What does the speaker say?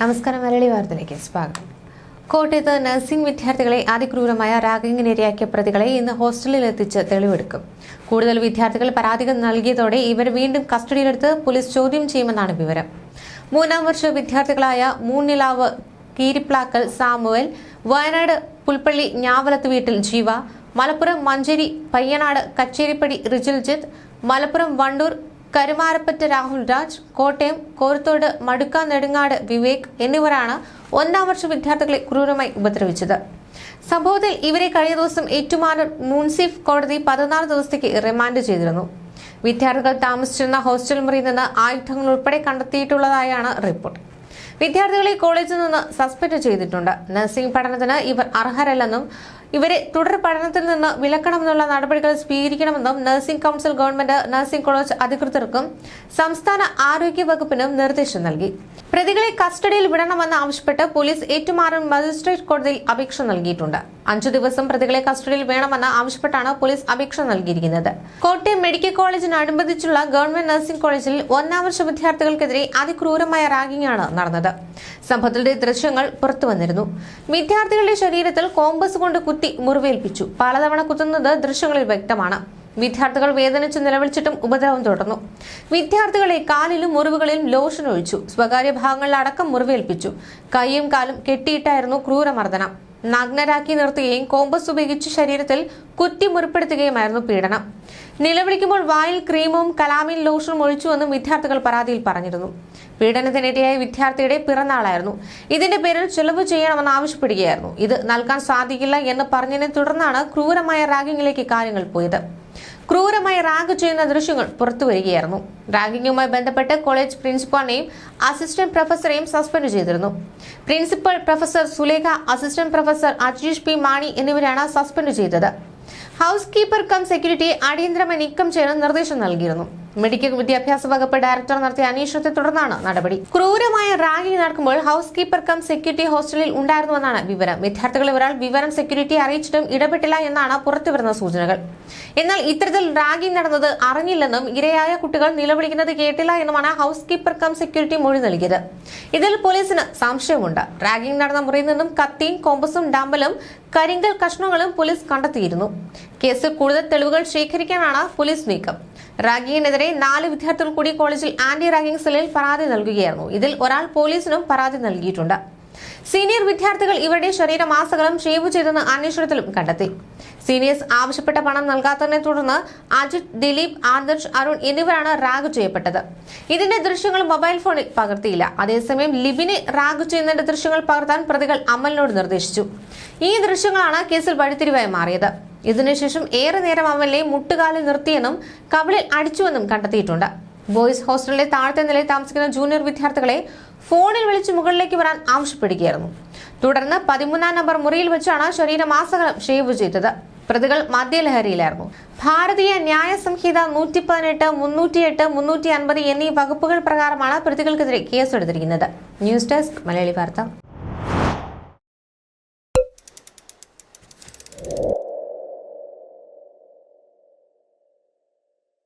നമസ്കാരം മലയാളി വാർത്തയിലേക്ക് സ്വാഗതം. കോട്ടയത്ത് നഴ്സിംഗ് വിദ്യാർത്ഥികളെ അതിക്രൂരമായ റാഗിങ്ങിനിരയാക്കിയ പ്രതികളെ ഇന്ന് ഹോസ്റ്റലിൽ എത്തിച്ച് തെളിവെടുക്കും. കൂടുതൽ വിദ്യാർത്ഥികൾ പരാതികൾ നൽകിയതോടെ ഇവർ വീണ്ടും കസ്റ്റഡിയിലെടുത്ത് പോലീസ് ചോദ്യം ചെയ്യുമെന്നാണ് വിവരം. മൂന്നാം വർഷ വിദ്യാർത്ഥികളായ മൂന്നിലാവ് കീരിപ്ലാക്കൽ സാമുവൽ വയനാട് പുൽപ്പള്ളി ഞാവലത്ത് വീട്ടിൽ ജീവ മലപ്പുറം മഞ്ചേരി പയ്യനാട് കച്ചേരിപ്പടി റിജിൽജിത്ത് മലപ്പുറം വണ്ടൂർ കരുമാരപ്പറ്റ രാഹുൽ രാജ് കോട്ടയം കോരത്തോട് മടുക്ക നെടുങ്ങാട് വിവേക് എന്നിവരാണ് ഒന്നാം വർഷ വിദ്യാർത്ഥികളെ ക്രൂരമായി ഉപദ്രവിച്ചത്. സംഭവത്തിൽ ഇവരെ കഴിഞ്ഞ ദിവസം ഏറ്റുമാനൂർ മുൻസിഫ് കോടതി പതിനാല് ദിവസത്തേക്ക് റിമാൻഡ് ചെയ്തിരുന്നു. വിദ്യാർത്ഥികൾ താമസിച്ചിരുന്ന ഹോസ്റ്റൽ മുറിയിൽ നിന്ന് ആയുധങ്ങൾ ഉൾപ്പെടെ കണ്ടെത്തിയിട്ടുള്ളതായാണ് റിപ്പോർട്ട്. വിദ്യാർത്ഥികളെ കോളേജിൽ നിന്ന് സസ്പെൻഡ് ചെയ്തിട്ടുണ്ട്. നഴ്സിംഗ് പഠനത്തിന് ഇവർ അർഹരല്ലെന്നും ഇവരെ തുടർ പഠനത്തിൽ നിന്ന് വിലക്കണമെന്നുള്ള നടപടികൾ സ്വീകരിക്കണമെന്നും nursing council government nursing college അധികൃതർക്കും സംസ്ഥാന ആരോഗ്യ വകുപ്പിനും നിർദ്ദേശം നൽകി. പ്രതികളെ കസ്റ്റഡിയിൽ വിടണമെന്ന് ആവശ്യപ്പെട്ട് പോലീസ് ഏറ്റുമാറും മജിസ്ട്രേറ്റ് കോടതിയിൽ അപേക്ഷ നൽകിയിട്ടുണ്ട്. അഞ്ചു ദിവസം പ്രതികളെ കസ്റ്റഡിയിൽ വേണമെന്ന് ആവശ്യപ്പെട്ടാണ് പോലീസ് അപേക്ഷ നൽകിയിരിക്കുന്നത്. കോട്ടയം മെഡിക്കൽ കോളേജിനനുബന്ധിച്ചുള്ള ഗവൺമെന്റ് നഴ്സിംഗ് കോളേജിൽ ഒന്നാം വർഷ വിദ്യാർത്ഥികൾക്കെതിരെ അതിക്രൂരമായ റാഗിംഗ് ആണ് നടന്നത്. സംഭവത്തിന്റെ ദൃശ്യങ്ങൾ പുറത്തുവന്നിരുന്നു. വിദ്യാർത്ഥികളുടെ ശരീരത്തിൽ കോമ്പസ് കൊണ്ട് കുത്തി മുറിവേൽപ്പിച്ചു. പലതവണ കുത്തുന്നത് ദൃശ്യങ്ങളിൽ വ്യക്തമാണ്. വിദ്യാർത്ഥികൾ വേദനിച്ചു നിലവിളിച്ചിട്ടും ഉപദ്രവം തുടർന്നു. വിദ്യാർത്ഥികളെ കാലിലും മുറിവുകളിലും ലോഷൻ ഒഴിച്ചു. സ്വകാര്യ ഭാഗങ്ങളിലടക്കം മുറിവേൽപ്പിച്ചു. കൈയും കാലും കെട്ടിയിട്ടായിരുന്നു ക്രൂരമർദ്ദനം. നഗ്നരാക്കി നിർത്തുകയും കോമ്പസ് ഉപയോഗിച്ച് ശരീരത്തിൽ കുറ്റി മുറിപ്പെടുത്തുകയുമായിരുന്നു പീഡനം. നിലവിളിക്കുമ്പോൾ വായിൽ ക്രീമും കലാമിൻ ലോഷനും ഒഴിച്ചുവെന്നും വിദ്യാർത്ഥികൾ പരാതിയിൽ പറഞ്ഞിരുന്നു. പീഡനത്തിനിരയായ വിദ്യാർത്ഥിയുടെ പിറന്നാളായിരുന്നു. ഇതിന്റെ പേരിൽ ചെലവ് ചെയ്യണമെന്ന് ആവശ്യപ്പെടുകയായിരുന്നു. ഇത് നൽകാൻ സാധിക്കില്ല എന്ന് പറഞ്ഞതിനെ തുടർന്നാണ് ക്രൂരമായ റാഗിങ്ങിലേക്ക് കാര്യങ്ങൾ പോയത്. ക്രൂരമായി റാഗ് ചെയ്യുന്ന ദൃശ്യങ്ങൾ പുറത്തുവരികയായിരുന്നു. റാഗിങ്ങുമായി ബന്ധപ്പെട്ട് കോളേജ് പ്രിൻസിപ്പാളിനെയും അസിസ്റ്റന്റ് പ്രൊഫസറെയും സസ്പെൻഡ് ചെയ്തിരുന്നു. Principal professor Sulekha assistant professor Ajeesh P Mani എന്നിവരാണ് സസ്പെൻഡ് ചെയ്തത്. ഹൗസ് കീപ്പർ കം സെക്യൂരിറ്റി അടിയന്തരമായി നീക്കം ചെയ്യാൻ നിർദ്ദേശം നൽകിയിരുന്നു. മെഡിക്കൽ വിദ്യാഭ്യാസ വകുപ്പ് ഡയറക്ടർ നടത്തിയ അന്വേഷണത്തെ തുടർന്നാണ് നടപടി. ക്രൂരമായ റാഗിംഗ് നടക്കുമ്പോൾ ഹൗസ് കീപ്പർ കം സെക്യൂരിറ്റി ഹോസ്റ്റലിൽ ഉണ്ടായിരുന്നുവെന്നാണ് വിവരം. വിദ്യാർത്ഥികളെ ഒരാൾ വിവരം സെക്യൂരിറ്റി അറിയിച്ചിട്ടും ഇടപെട്ടില്ല എന്നാണ് പുറത്തുവരുന്ന സൂചനകൾ. എന്നാൽ ഇത്തരത്തിൽ റാഗിംഗ് നടന്നത് അറിഞ്ഞില്ലെന്നും ഇരയായ കുട്ടികൾ നിലവിളിക്കുന്നത് കേട്ടില്ല എന്നുമാണ് ഹൗസ് കീപ്പർ കം സെക്യൂരിറ്റി മൊഴി നൽകിയത്. ഇതിൽ പോലീസിന് സംശയമുണ്ട്. റാഗിംഗ് നടന്ന മുറിയിൽ നിന്നും കത്തിയും കോമ്പസും ഡാമ്പലും കരിങ്കൽ കഷ്ണങ്ങളും പോലീസ് കണ്ടെത്തിയിരുന്നു. കേസിൽ കൂടുതൽ തെളിവുകൾ ശേഖരിക്കാനാണ് പോലീസ് നീക്കം. റാഗിങ്ങിനെതിരെ നാല് വിദ്യാർത്ഥികൾ കൂടി കോളേജിൽ ആന്റി റാഗിംഗ് സെല്ലിൽ പരാതി നൽകുകയായിരുന്നു. ഇതിൽ ഒരാൾ പോലീസിനും പരാതി നൽകിയിട്ടുണ്ട്. സീനിയർ വിദ്യാർത്ഥികൾ ഇവരുടെ ശരീരമാസകലം ഷേവ് ചെയ്തെന്ന് അന്വേഷണത്തിലും കണ്ടെത്തി. സീനിയേഴ്സ് ആവശ്യപ്പെട്ട പണം നൽകാത്തതിനെ തുടർന്ന് അജിത് ദിലീപ് ആദർശ് അരുൺ എന്നിവരാണ് റാഗ് ചെയ്യപ്പെട്ടത്. ഇതിന്റെ ദൃശ്യങ്ങൾ മൊബൈൽ ഫോണിൽ പകർത്തിയില്ല. അതേസമയം ലിബിനെ റാഗ് ചെയ്യുന്നതിന്റെ ദൃശ്യങ്ങൾ പകർത്താൻ പ്രതികൾ അമലിനോട് നിർദ്ദേശിച്ചു. ഈ ദൃശ്യങ്ങളാണ് കേസിൽ വഴിത്തിരിവായി മാറിയത്. ഇതിനുശേഷം ഏറെ നേരം അമലിനെ മുട്ടുകാലിൽ നിർത്തിയെന്നും കവളിൽ അടിച്ചുവെന്നും കണ്ടെത്തിയിട്ടുണ്ട്. ബോയ്സ് ഹോസ്റ്റലിലെ താഴത്തെ നിലയിൽ താമസിക്കുന്ന ജൂനിയർ വിദ്യാർത്ഥികളെ ഫോണിൽ വിളിച്ച് മുകളിലേക്ക് വരാൻ ആവശ്യപ്പെടുകയായിരുന്നു. തുടർന്ന് പതിമൂന്നാം നമ്പർ മുറിയിൽ വെച്ചാണ് ശരീരമാസകലം ഷേവ് ചെയ്തത്. പ്രതികൾ മദ്യലഹരിയിലായിരുന്നു. ഭാരതീയ ന്യായ സംഹിത നൂറ്റി പതിനെട്ട് മുന്നൂറ്റിയെട്ട് മുന്നൂറ്റി അൻപത് എന്നീ വകുപ്പുകൾ പ്രകാരമാണ് പ്രതികൾക്കെതിരെ കേസെടുത്തിരിക്കുന്നത്. ന്യൂസ് ഡെസ്ക് മലയാളി വാർത്ത.